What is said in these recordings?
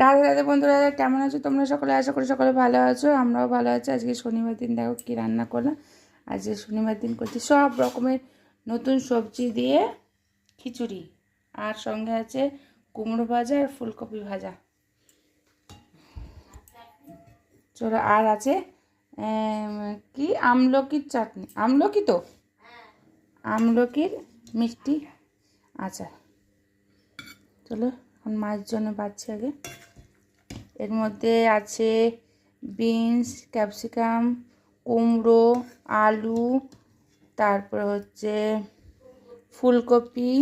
রাধে রাধে বন্ধুরা কেমন আছো? তোমরা সকলে? আশা করি সকলে ভালো আছো আমরাও ভালো আছি। আজকে শনিবার দিন দেখো কী রান্না করলাম। আজকে শনিবার দিন করছি সব রকমের নতুন সবজি দিয়ে খিচুড়ি। আর সঙ্গে আছে কুমড়ো ভাজা আর ফুলকপি ভাজা। চলো আর আছে কি? আমলকির চাটনি। আমলকি তো? আমলকির মিষ্টি। আচার চলো। এখন মাছ জন্য পাচ্ছি আগে। এর মধ্যে আছে বিনস, ক্যাপসিকাম, কুমড়ো, আলু, তারপর হচ্ছে ফুলকপি,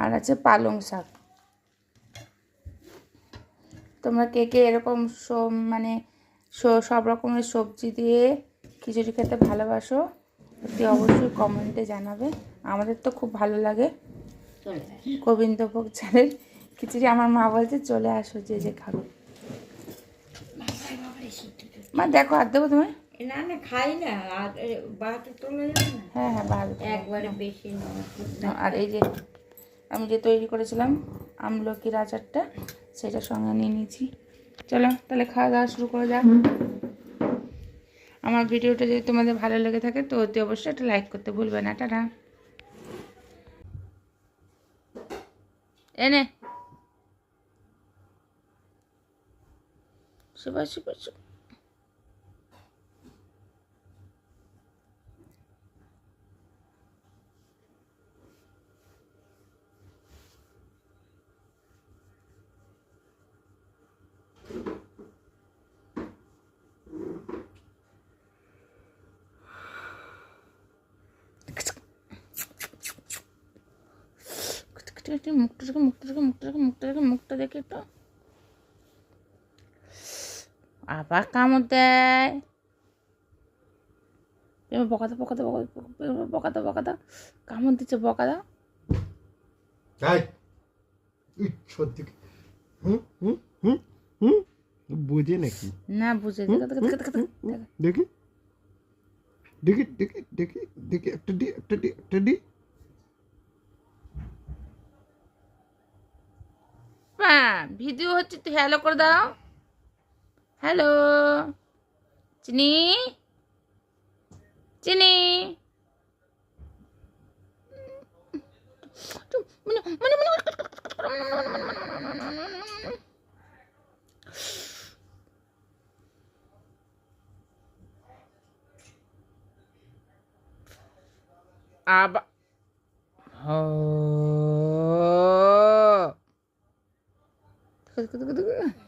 আর আছে পালং শাক। তোমরা কে কে এরকম মানে সব রকমের সবজি দিয়ে খিচুড়ি খেতে ভালোবাসো অতি অবশ্যই কমেন্টে জানাবে। আমাদের তো খুব ভালো লাগে। গোবিন্দভোগ চালের খিচুড়ি। আমার মা বলছে চলে আসো যে যে খাবে। মা দেখো আর দেবো তুমি না না খাই না। আর বাটা তোলা যাবে না। হ্যাঁ হ্যাঁ একবারে বেশি আর এই যে আমি যে তৈরি করেছিলাম আমলকির আচারটা সেটা সঙ্গে নিয়ে নিয়েছি। চলো তাহলে খাওয়া দাওয়া শুরু করা যাক। আমার ভিডিওটা যদি তোমাদের ভালো লেগে থাকে, তো অতি অবশ্যই একটা লাইক করতে ভুলবে না। টাটা। এনে। শুভ। শুভ শুভ মুখটা রেখে মুখটা রেখে মুখটা রেখে মুখটা রেখে মুখটা দেখে একটু আবার কামড় দেয়। এবার বকাতে বকাতে বকাতে বকাতে কামড় দিচ্ছে বকাদা। সত্যি? হুম হুম হুম হুম বোঝে নাকি? না বুঝে। দেখে দেখে দেখে দেখে দেখে। দেখি। দেখি দেখি দেখি দেখি একটা ডি একটা ডি একটা ডি হ্যাঁ ভিডিও হচ্ছে তুই হ্যালো করে দাও। হ্যালো চিনি? চিনি? আবার হ। Подходи, подходи.